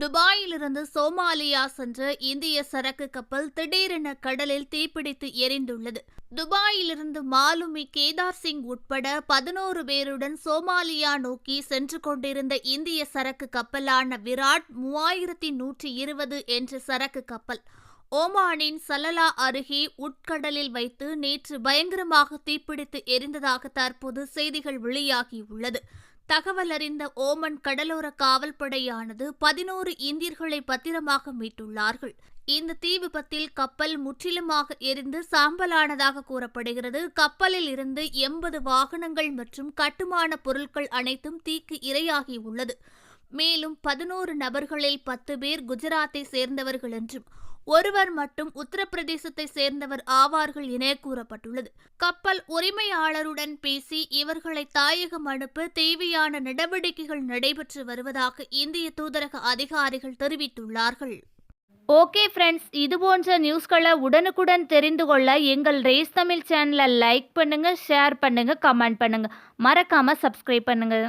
துபாயிலிருந்து சோமாலியா சென்ற இந்திய சரக்கு கப்பல் திடீரென கடலில் தீப்பிடித்து எரிந்துள்ளது. துபாயிலிருந்து மாலுமி கேதார் சிங் உட்பட பதினோரு பேருடன் சோமாலியா நோக்கி சென்று கொண்டிருந்த இந்திய சரக்கு கப்பலான விராட் மூவாயிரத்தி நூற்றி இருபது என்ற சரக்கு கப்பல் ஓமானின் சலலா அருகே உட்கடலில் வைத்து நேற்று பயங்கரமாக தீப்பிடித்து எரிந்ததாக தற்போது செய்திகள் வெளியாகியுள்ளது தகவல் அறிந்த ஓமன் கடலோர காவல்படையானது பதினோரு இந்தியர்களை பத்திரமாக மீட்டுள்ளார்கள். இந்த தீ விபத்தில் கப்பல் முற்றிலுமாக எரிந்து சாம்பலானதாக கூறப்படுகிறது. கப்பலில் இருந்து எண்பது வாகனங்கள் மற்றும் கட்டுமான பொருட்கள் அனைத்தும் தீக்கு இரையாகியுள்ளது. மேலும் பதினோரு நபர்களில் பத்து பேர் குஜராத்தை சேர்ந்தவர்கள் என்றும் ஒருவர் மட்டும் உத்தரப்பிரதேசத்தை சேர்ந்தவர் ஆவார்கள் என கூறப்பட்டுள்ளது. கப்பல் உரிமையாளருடன் பேசி இவர்களை தாயகம் அனுப்ப தேவையான நடவடிக்கைகள் நடைபெற்று வருவதாக இந்திய தூதரக அதிகாரிகள் தெரிவித்துள்ளார்கள். ஓகே ஃப்ரெண்ட்ஸ் இது போன்ற நியூஸ்களை உடனுக்குடன் தெரிந்து கொள்ள எங்கள் ரேஸ் தமிழ் சேனலை லைக் பண்ணுங்கள் ஷேர் பண்ணுங்கள் கமெண்ட் பண்ணுங்கள் மறக்காமல் சப்ஸ்கிரைப் பண்ணுங்கள்